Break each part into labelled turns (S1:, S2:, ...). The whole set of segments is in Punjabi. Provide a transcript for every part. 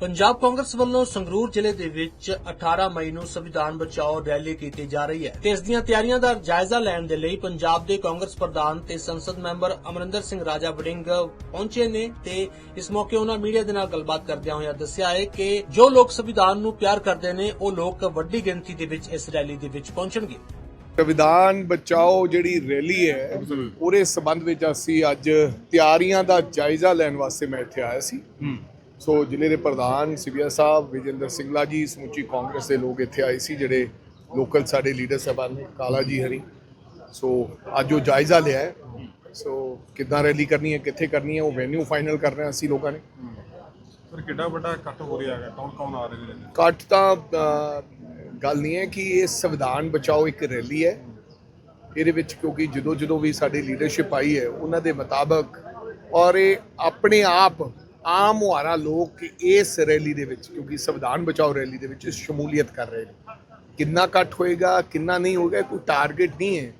S1: ਪੰਜਾਬ ਕਾਂਗਰਸ ਵੱਲੋਂ ਸੰਗਰੂਰ ਜ਼ਿਲ੍ਹੇ ਦੇ ਵਿੱਚ 18 ਮਈ ਨੂੰ ਸੰਵਿਧਾਨ ਬਚਾਓ ਰੈਲੀ ਕੀਤੀ ਜਾ ਰਹੀ ਹੈ ਤੇ ਇਸ ਦੀਆਂ ਤਿਆਰੀਆਂ ਦਾ ਜਾਇਜ਼ਾ ਲੈਣ ਦੇ ਲਈ ਪੰਜਾਬ ਦੇ ਕਾਂਗਰਸ ਪ੍ਰਧਾਨ ਤੇ ਸੰਸਦ ਮੈਂਬਰ ਅਮਰਿੰਦਰ ਸਿੰਘ ਰਾਜਾ ਵੜਿੰਗ ਪਹੁੰਚੇ ਨੇ ਤੇ ਇਸ ਮੌਕੇ ਉਹਨਾਂ ਮੀਡੀਆ ਦੇ ਨਾਲ ਗੱਲਬਾਤ ਕਰਦਿਆਂ ਹੋਇਆਂ ਦੱਸਿਆ ਹੈ ਕਿ ਜੋ ਲੋਕ ਸੰਵਿਧਾਨ ਨੂੰ ਪਿਆਰ ਕਰਦੇ ਨੇ ਉਹ ਲੋਕ ਵੱਡੀ ਗਿਣਤੀ ਦੇ ਵਿੱਚ ਇਸ ਰੈਲੀ ਦੇ ਵਿੱਚ ਪਹੁੰਚਣਗੇ।
S2: ਸੰਵਿਧਾਨ ਬਚਾਓ ਜਿਹੜੀ ਰੈਲੀ ਹੈ ਉਹਦੇ ਸਬੰਧ ਵਿੱਚ ਅਸੀਂ ਅੱਜ ਤਿਆਰੀਆਂ ਦਾ ਜਾਇਜ਼ਾ ਲੈਣ ਵਾਸਤੇ ਮੈਂ ਇੱਥੇ ਆਇਆ ਸੀ। ਸੋ ਜ਼ਿਲ੍ਹੇ ਦੇ ਪ੍ਰਧਾਨ ਸਿਵਿਆ ਸਾਹਿਬ ਵਿਜੇਂਦਰ ਸਿੰਘਲਾ ਜੀ ਸਮੁੱਚੀ ਕਾਂਗਰਸ ਦੇ ਲੋਕ ਇੱਥੇ ਆਏ ਸੀ ਜਿਹੜੇ ਲੋਕਲ ਸਾਡੇ ਲੀਡਰ ਸਾਹਿਬਾਨ ਨੇ ਕਾਲਾ ਜੀ ਹਰੀ। ਸੋ ਅੱਜ ਉਹ ਜਾਇਜ਼ਾ ਲਿਆ ਹੈ। ਸੋ ਕਿੱਦਾਂ ਰੈਲੀ ਕਰਨੀ ਹੈ ਕਿੱਥੇ ਕਰਨੀ ਹੈ ਉਹ ਵੈਨਿਊ ਫਾਈਨਲ ਕਰ ਰਹੇ ਹਾਂ ਅਸੀਂ ਲੋਕਾਂ ਨੇ।
S3: ਸਰ ਕਿੱਡਾ ਵੱਡਾ ਇਕੱਠ ਹੋ ਰਿਹਾ ਹੈ ਕੌਣ ਕੌਣ ਆ ਰਹੇ ਨੇ?
S2: ਕੱਟ ਤਾਂ ਗੱਲ ਨਹੀਂ ਹੈ ਕਿ ਇਹ ਸੰਵਿਧਾਨ ਬਚਾਓ ਇੱਕ ਰੈਲੀ ਹੈ। ਇਹਦੇ ਵਿੱਚ ਕਿਉਂਕਿ ਜਦੋਂ ਜਦੋਂ ਵੀ ਸਾਡੀ ਲੀਡਰਸ਼ਿਪ ਆਈ ਹੈ ਉਹਨਾਂ ਦੇ ਮੁਤਾਬਕ ਔਰ ਇਹ ਆਪਣੇ ਆਪ ਆਮ ਮੁਹਾਰਾ ਲੋਕ ਇਸ ਰੈਲੀ ਦੇ ਵਿੱਚ, ਕਿਉਂਕਿ ਸੰਵਿਧਾਨ ਬਚਾਓ ਰੈਲੀ ਦੇ ਵਿੱਚ ਸ਼ਮੂਲੀਅਤ ਕਰ ਰਹੇ ਨੇ। ਕਿੰਨਾ ਇਕੱਠ ਹੋਏਗਾ, ਕਿੰਨਾ ਨਹੀਂ ਹੋਏਗਾ ਕੋਈ ਟਾਰਗੇਟ ਨਹੀਂ ਹੈ।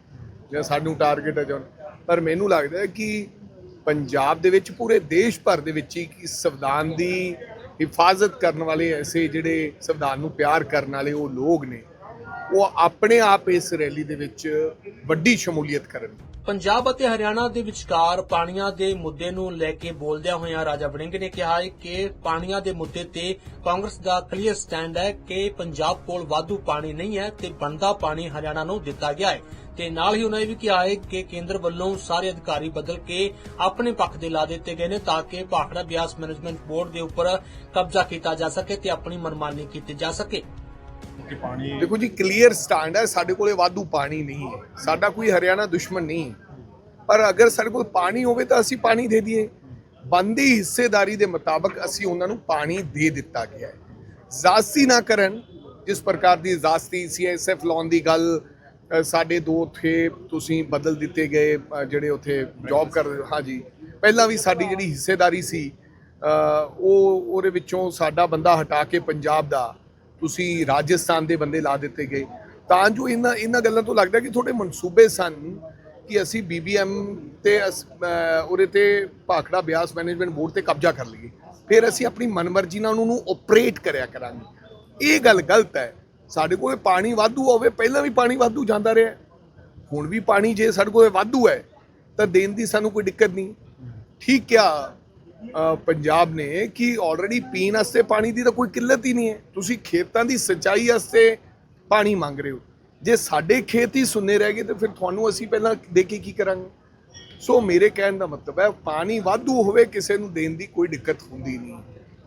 S2: ਜਾਂ ਸਾਨੂੰ ਟਾਰਗੇਟ ਹੈ ਜੋ ਪਰ ਮੈਨੂੰ ਲੱਗਦਾ ਹੈ ਕਿ ਪੰਜਾਬ ਦੇ ਵਿੱਚ, ਪੂਰੇ ਦੇਸ਼ ਭਰ ਦੇ ਵਿੱਚ ਹੀ ਕਿ ਸੰਵਿਧਾਨ ਦੀ ਹਿਫਾਜ਼ਤ ਕਰਨ ਵਾਲੇ ਐਸੇ ਜਿਹੜੇ ਸੰਵਿਧਾਨ ਨੂੰ ਪਿਆਰ ਕਰਨ ਵਾਲੇ ਉਹ ਲੋਕ ਨੇ, ਉਹ ਆਪਣੇ ਆਪ ਇਸ ਰੈਲੀ ਦੇ ਵਿੱਚ ਵੱਡੀ ਸ਼ਮੂਲੀਅਤ ਕਰਨ।
S1: ਪੰਜਾਬ ਅਤੇ ਹਰਿਆਣਾ ਦੇ ਵਿਚਕਾਰ ਪਾਣੀਆਂ ਦੇ ਮੁੱਦੇ ਨੂੰ ਲੈ ਕੇ ਬੋਲਦਿਆਂ ਹੋਇਆਂ ਰਾਜਾ ਵੜਿੰਗ ਨੇ ਕਿਹਾ ਕਿ ਪਾਣੀਆਂ ਦੇ ਮੁੱਦੇ ਤੇ ਕਾਂਗਰਸ ਦਾ ਕਲੀਅਰ ਸਟੈਂਡ ਹੈ ਕਿ ਪੰਜਾਬ ਕੋਲ ਵਾਧੂ ਪਾਣੀ ਨਹੀਂ ਹੈ ਤੇ ਬਣਦਾ ਪਾਣੀ ਹਰਿਆਣਾ ਨੂੰ ਦਿੱਤਾ ਗਿਆ ਹੈ। ਤੇ ਨਾਲ ਹੀ ਉਹਨਾਂ ਇਹ ਵੀ ਕਿਹਾ ਹੈ ਕਿ ਕੇਂਦਰ ਵੱਲੋਂ ਸਾਰੇ ਅਧਿਕਾਰੀ ਬਦਲ ਕੇ ਆਪਣੇ ਪੱਖ ਦੇ ਲਾ ਦਿੱਤੇ ਗਏ ਨੇ ਤਾਂ ਕਿ ਭਾਖੜਾ ਬਿਆਸ ਮੈਨੇਜਮੈਂਟ ਬੋਰਡ ਦੇ ਉੱਪਰ ਕਬਜ਼ਾ ਕੀਤਾ ਜਾ ਸਕੇ ਤੇ ਆਪਣੀ ਮਨਮਾਨੀ ਕੀਤੀ ਜਾ ਸਕੇ।
S3: ਕਿ ਪਾਣੀ
S2: ਦੇਖੋ ਜੀ ਕਲੀਅਰ ਸਟੈਂਡ ਹੈ, ਸਾਡੇ ਕੋਲੇ ਵਾਧੂ ਪਾਣੀ ਨਹੀਂ ਹੈ। ਸਾਡਾ ਕੋਈ ਹਰਿਆਣਾ ਦੁਸ਼ਮਣ ਨਹੀਂ ਪਰ ਅਗਰ ਸਾਡੇ ਕੋਲ ਪਾਣੀ ਹੋਵੇ ਤਾਂ ਅਸੀਂ ਪਾਣੀ ਦੇ ਦਈਏ। ਬੰਦੀ ਹਿੱਸੇਦਾਰੀ ਦੇ ਮੁਤਾਬਕ ਅਸੀਂ ਉਹਨਾਂ ਨੂੰ ਪਾਣੀ ਦੇ ਦਿੱਤਾ ਗਿਆ ਹੈ। ਜ਼ਾਸਤੀ ਨਾ ਕਰਨ, ਜਿਸ ਪ੍ਰਕਾਰ ਦੀ ਜ਼ਾਸਤੀ ਸੀਐਸਐਫ ਲਾਉਣ ਦੀ ਗੱਲ ਸਾਡੇ ਦੋ ਉੱਥੇ ਤੁਸੀਂ ਬਦਲ ਦਿੱਤੇ ਗਏ ਜਿਹੜੇ ਉੱਥੇ ਜੌਬ ਕਰ ਹਾਂਜੀ। ਪਹਿਲਾਂ ਵੀ ਸਾਡੀ ਜਿਹੜੀ ਹਿੱਸੇਦਾਰੀ ਸੀ ਉਹ ਉਹਦੇ ਵਿੱਚੋਂ ਸਾਡਾ ਬੰਦਾ ਹਟਾ ਕੇ ਪੰਜਾਬ ਦਾ ਤੁਸੀਂ ਰਾਜਸਥਾਨ ਦੇ ਬੰਦੇ ਲਾ ਦਿੱਤੇ ਗਏ। ਤਾਂ ਜੋ ਇਹਨਾਂ ਇਹਨਾਂ ਗੱਲਾਂ ਤੋਂ ਲੱਗਦਾ ਕਿ ਤੁਹਾਡੇ ਮਨਸੂਬੇ ਸਨ ਕਿ ਅਸੀਂ ਬੀਬੀਐਮ ਤੇ ਅਸ- ਉਹਦੇ ਤੇ ਭਾਖੜਾ ਬਿਆਸ ਮੈਨੇਜਮੈਂਟ ਬੋਰਡ ਤੇ ਕਬਜ਼ਾ ਕਰ ਲਈਏ। ਫਿਰ ਅਸੀਂ ਆਪਣੀ ਮਨਮਰਜ਼ੀ ਨਾਲ ਉਹਨੂੰ ਆਪਰੇਟ ਕਰਿਆ ਕਰਾਂਗੇ। ਇਹ ਗੱਲ ਗਲਤ ਹੈ। ਸਾਡੇ ਕੋਲ ਪਾਣੀ ਵਾਧੂ ਹੋਵੇ, ਪਹਿਲਾਂ ਵੀ ਪਾਣੀ ਵਾਧੂ ਜਾਂਦਾ ਰਿਹਾ। ਹੁਣ ਵੀ ਪਾਣੀ ਜੇ ਸਾਡੇ ਕੋਲ ਵਾਧੂ ਹੈ, ਤਾਂ ਦੇਣ ਦੀ ਸਾਨੂੰ ਕੋਈ ਦਿੱਕਤ ਨਹੀਂ। ਠੀਕ ਕਿਹਾ ਪੰਜਾਬ ਨੇ ਕਿ ਆਲਰੇਡੀ ਪੀਣ ਵਾਸਤੇ ਪਾਣੀ ਦੀ ਤਾਂ ਕੋਈ ਕਿੱਲਤ ਹੀ ਨਹੀਂ ਹੈ। ਤੁਸੀਂ ਖੇਤਾਂ ਦੀ ਸਿੰਚਾਈ ਵਾਸਤੇ ਪਾਣੀ ਮੰਗ ਰਹੇ ਹੋ। ਜੇ ਸਾਡੇ ਖੇਤ ਹੀ ਸੁੰਨੇ ਰਹਿ ਗਏ ਤਾਂ ਫਿਰ ਤੁਹਾਨੂੰ ਅਸੀਂ ਪਹਿਲਾਂ ਦੇ ਕੇ ਕੀ ਕਰਾਂਗੇ? ਸੋ ਮੇਰੇ ਕਹਿਣ ਦਾ ਮਤਲਬ ਹੈ ਪਾਣੀ ਵਾਧੂ ਹੋਵੇ ਕਿਸੇ ਨੂੰ ਦੇਣ ਦੀ ਕੋਈ ਦਿੱਕਤ ਹੁੰਦੀ ਨਹੀਂ।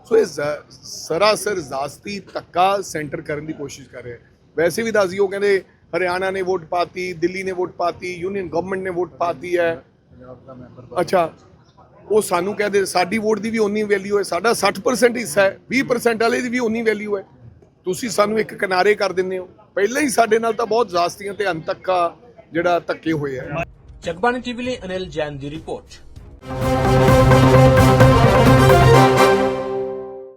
S2: ਸੋ ਇਹ ਸਰਾਸਰ ਜ਼ਾਸਤੀ ਧੱਕਾ ਸੈਂਟਰ ਕਰਨ ਦੀ ਕੋਸ਼ਿਸ਼ ਕਰ ਰਿਹਾ ਹੈ। ਵੈਸੇ ਵੀ ਦੱਸ ਦਿਓ ਕਹਿੰਦੇ ਹਰਿਆਣਾ ਨੇ ਵੋਟ ਪਾਤੀ ਦਿੱਲੀ ਨੇ ਵੋਟ ਪਾਤੀ ਯੂਨੀਅਨ ਗਵਰਨਮੈਂਟ ਨੇ ਵੋਟ ਪਾਤੀ ਹੈ। ਅੱਛਾ। ਉਹ ਸਾਨੂੰ ਕਹਿੰਦੇ ਸਾਡੀ ਵੋਟ ਦੀ ਵੀ ਉਨੀ ਵੈਲਿਊ ਹੈ, ਸਾਡਾ 60% ਹਿੱਸਾ ਹੈ 20% ਵਾਲੇ ਦੀ ਵੀ ਉਨੀ ਵੈਲਿਊ ਹੈ। ਤੁਸੀਂ ਸਾਨੂੰ ਇੱਕ ਕਿਨਾਰੇ ਕਰ ਦਿੰਦੇ ਹੋ। ਪਹਿਲਾਂ ਹੀ ਸਾਡੇ ਨਾਲ ਤਾਂ ਬਹੁਤ ਜ਼ਾਸਤੀਆਂ ਤੇ ਅੰਤੱਕਾ ਜਿਹੜਾ ਧੱਕੇ ਹੋਏ ਆ।
S1: ਜਗਬਾਣੀ ਟੀਵੀ ਲਈ ਅਨਿਲ ਜੈਨ ਦੀ ਰਿਪੋਰਟ।